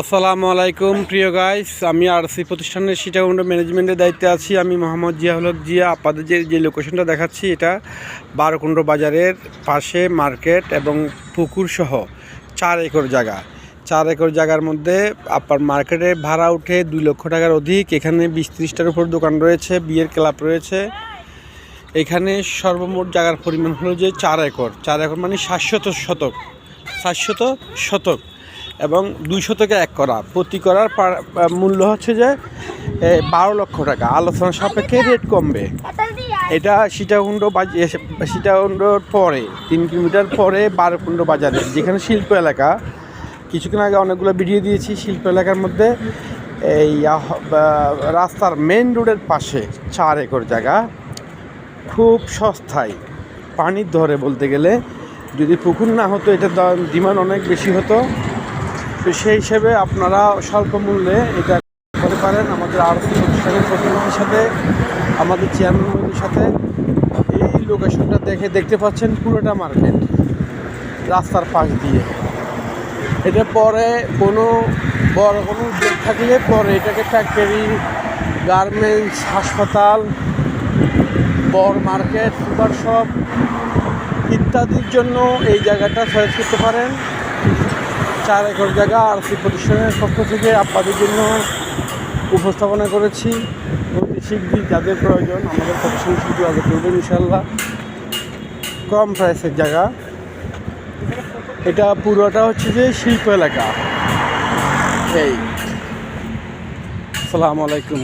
আসসালামু আলাইকুম, প্রিয় গাইস আমি আরসি প্রতিষ্ঠানের সীতাকুণ্ড ম্যানেজমেন্টের দায়িত্বে আছি। আমি মোহাম্মদ জিয়াউল হক জিয়া, আপনাদের যে যে লোকেশনটা দেখাচ্ছি, এটা বারকুণ্ড বাজারের পাশে মার্কেট এবং পুকুর সহ চার একর জায়গা। চার একর জায়গার মধ্যে আপনার মার্কেটে ভাড়া উঠে দুই লক্ষ টাকার অধিক। এখানে বিশ ত্রিশটার উপর দোকান রয়েছে, বিয়ের ক্লাব রয়েছে। এখানে সর্বমোট জায়গার পরিমাণ হলো যে চার একর। চার একর মানে সাতশত শতক। সাতশত শতক। এবং দুই শতকে এক করা। প্রতি করার মূল্য হচ্ছে যে বারো লক্ষ টাকা। আলোচনা সাপেক্ষে রেট কমবে। এটা সীতাকুণ্ড সীতাকুণ্ডর পরে, তিন কিলোমিটার পরে বারোকুণ্ড বাজারে, যেখানে শিল্প এলাকা। কিছুক্ষণ আগে অনেকগুলো ভিডিও দিয়েছি শিল্প এলাকার মধ্যে। এই রাস্তার মেন রোডের পাশে চার একর জায়গা। খুব সস্তায়। পানির ধরে বলতে গেলে, যদি পুকুর না হতো এটার ডিমান্ড অনেক বেশি হতো। তো সেই হিসেবে আপনারা স্বল্প মূল্যে এটা করতে পারেন আমাদের আরসি প্রতিষ্ঠানের প্রতিনিধির সাথে, আমাদের চেয়ারম্যানের সাথে। এই লোকেশনটা দেখে দেখতে পাচ্ছেন পুরোটা মার্কেট রাস্তার পাশ দিয়ে। এটা পরে কোনো বড় কোনো উদ্যোগ থাকলে পরে এটাকে ফ্যাক্টরি গার্মেন্টস হাসপাতাল, বড় মার্কেট সুপার শপ ইত্যাদির জন্য এই জায়গাটা চয়েস করতে পারেন। চার একর জায়গা আর সি প্রতিষ্ঠানের পক্ষ থেকে আপনাদের জন্য উপস্থাপনা করেছি। শীঘ্রই যাদের প্রয়োজন আমাদের প্রতিষ্ঠান শুধু আগে করবেন ইনশাল্লাহ কম প্রাইসের জায়গা। এটা পুরোটা হচ্ছে যে শিল্প এলাকা। এই। আসসালামু আলাইকুম।